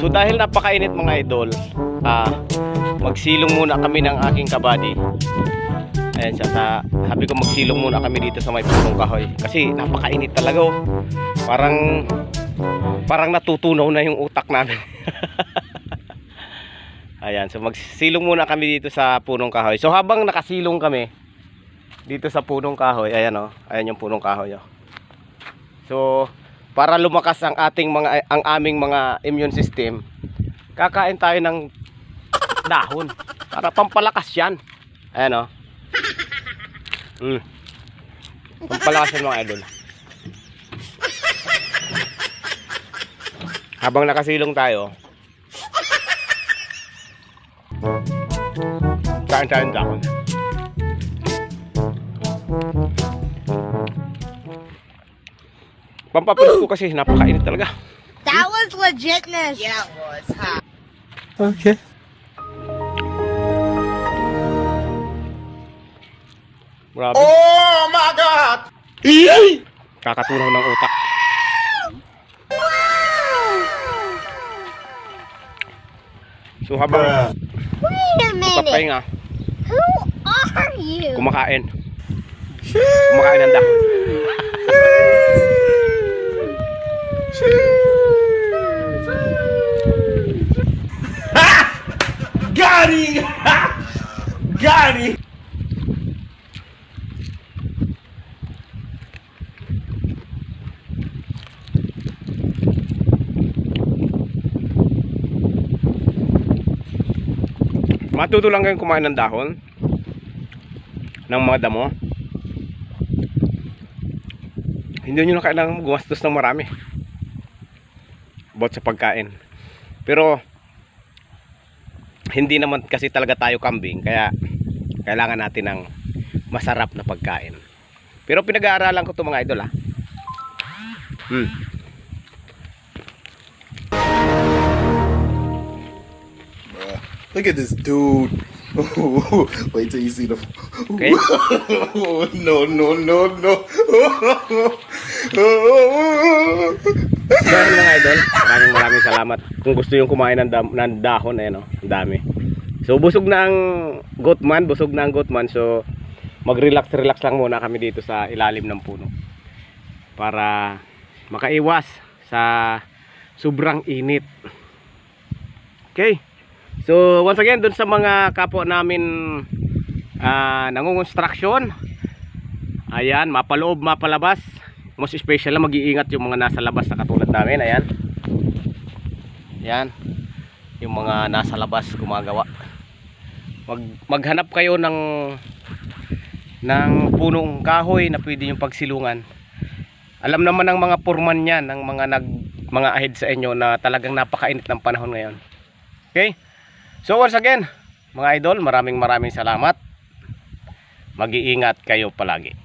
So dahil napakainit mga idol, ah magsilong muna kami ng aking kabady. Ayan siya, sa, sabi ko magsilong muna kami dito sa may punong kahoy. Kasi napakainit talaga oh. Parang, parang natutunaw na yung utak namin. Ayan, so magsilong muna kami dito sa punong kahoy. So habang nakasilong kami dito sa punong kahoy, ayan oh, ayan yung punong kahoy oh. So para lumakas ang ating mga ang aming mga immune system, kakain tayo ng dahon para pampalakas 'yan. Ayan oh. Mm. Pampalakas yan mga idol. Habang nakasilong tayo, kain tayo ng dahon. Pampapilis ko kasi napakainit talaga. That was legitness. Yeah, it was. Huh? Okay. Grabe. Oh my God! Kakatunaw ng utak. So habang Wait a papahinga, Who are you? kumakain. Kumakain ng dahon. Got him! Got him! Matuto lang kayong kumain ng dahon ng mga damo. Hindi nyo na kailangan gumastos ng marami. Bot sa pagkain. Pero hindi naman kasi talaga tayo kambing kaya kailangan natin ng masarap na pagkain. Pero pinag-aaralan ko 'to mga idol ah. Hmm. Look at this dude. Wait till you see the. Okay. no, no, no, no. Dahil mga idol, maraming maraming salamat. Kung gusto yung kumain ng, dam- ng dahon, ayan o, ang dami. So busog na ang goatman, busog na ang goatman. So mag-relax-relax lang muna kami dito sa ilalim ng puno. Para makaiwas sa sobrang init. Okay. So once again, dun sa mga kapwa namin ah nangungonstruction, ayan, mapaloob, mapalabas, most special lang mag-iingat yung mga nasa labas na katulad namin ayan. Yan yung mga nasa labas gumagawa. Mag maghanap kayo ng ng punong kahoy na pwede yung pagsilungan. Alam naman ng mga purman yan ng mga nag mga ahead sa inyo na talagang napakainit ng panahon ngayon. Okay so once again mga idol maraming maraming salamat. Mag-iingat kayo palagi